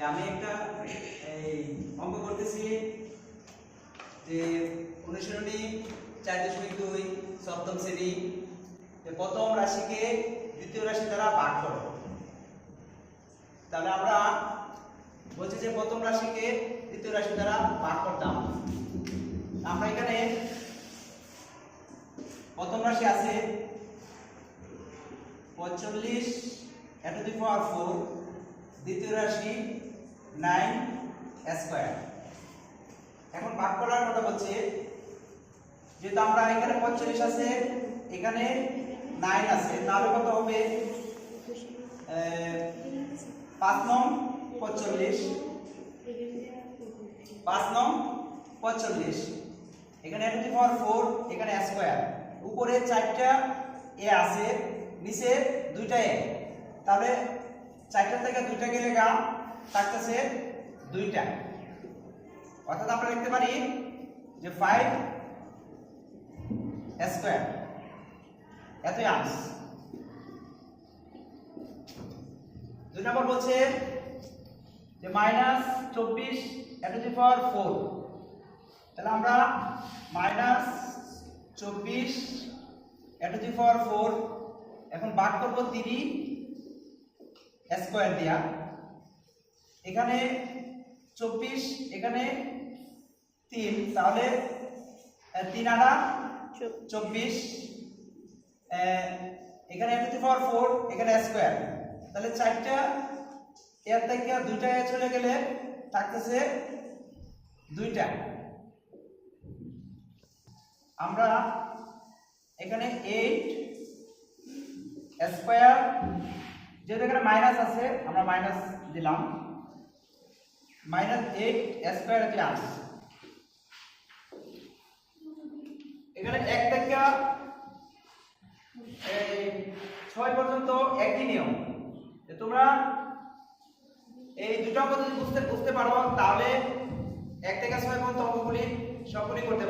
যে আমি একটা, এই, অঙ্ক করতেছি যে অনুশীলনী চার দশমিক দুই, সপ্তম শ্রেণি। প্রথম রাশিকে দ্বিতীয় রাশি দ্বারা ভাগ করো। তাহলে আমরা বলছি যে প্রথম রাশিকে দ্বিতীয় রাশি দ্বারা ভাগ করতাম আমরা এখানে প্রথম রাশি আছে পঁয়তাল্লিশ এট টু দি পাওয়ার ফোর দ্বিতীয় রাশি নাইন স্কোয়ার। এখন ভাগ করার কথা বলছে। যেহেতু আমরা এখানে পঁয়তাল্লিশ আছে, এখানে নাইন আছে, তাহলে কত হবে? পাঁচ নং পঁয়তাল্লিশ। পাঁচ নং পঁয়তাল্লিশ। এখানে টু দি ফোর? এখানে স্কোয়ার। উপরে চারটা এ আছে, নিচে দুইটা এ। তাহলে চারটা থেকে দুইটা গেলে গা থাকতেছে দুইটা। অর্থাৎ আমরা লিখতে পারি যে ফাইভ স্কোয়ার এতই আংশ দুই নম্বর বলছে যে মাইনাস চব্বিশ এট টু দি ফোর তাহলে আমরা মাইনাস চব্বিশ এট টু দি ফোর এখন ভাগ করব তিরি স্কোয়ার দিয়া। এখানে চব্বিশ, এখানে তিন। তাহলে তিন আনা চব্বিশ এখানে টু দি পাওয়ার ফোর এখানে স্কোয়ার তাহলে চারটা, এর থেকে দুইটা চলে গেলে থাকতেছে দুইটা। আমরা এখানে এইট স্কোয়ার যেহেতু এখানে মাইনাস আছে, আমরা মাইনাস দিলাম। মাইনাস এইট স্কোয়ার হচ্ছে আট এখানে এক থেকে ছয় পর্যন্ত একই নিয়ম। তোমরা এই দুটো অঙ্ক বুঝতে বুঝতে পারো, তাহলে এক থেকে ছয় পর্যন্ত অঙ্কগুলি সবগুলি করতে